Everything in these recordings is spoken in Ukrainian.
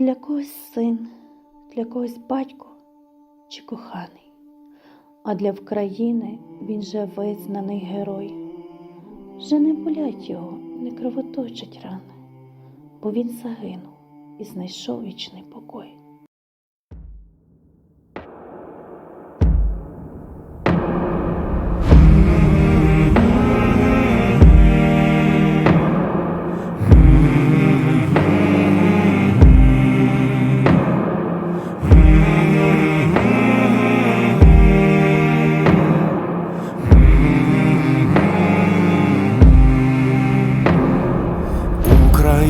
Для когось син, для когось батько чи коханий, а для України він же визнаний герой. Вже не болять його, не кровоточать рани, бо він загинув і знайшов вічний покой.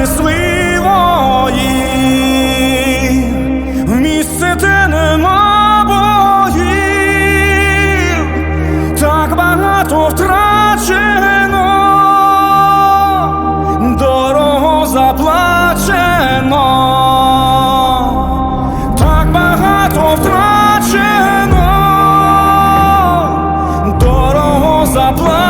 щитах несли в місце, де нема боїв, так багато втрачено, дорого заплачено, втрачено, дорого заплачено.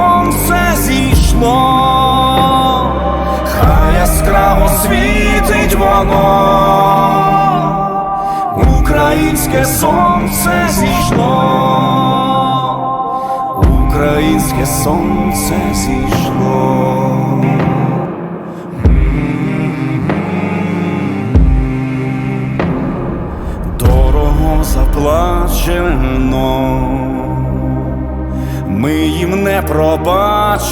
воно, українське сонце зійшло, українське сонце зійшло. Дорого заплачено. Ми їм не пробачимо,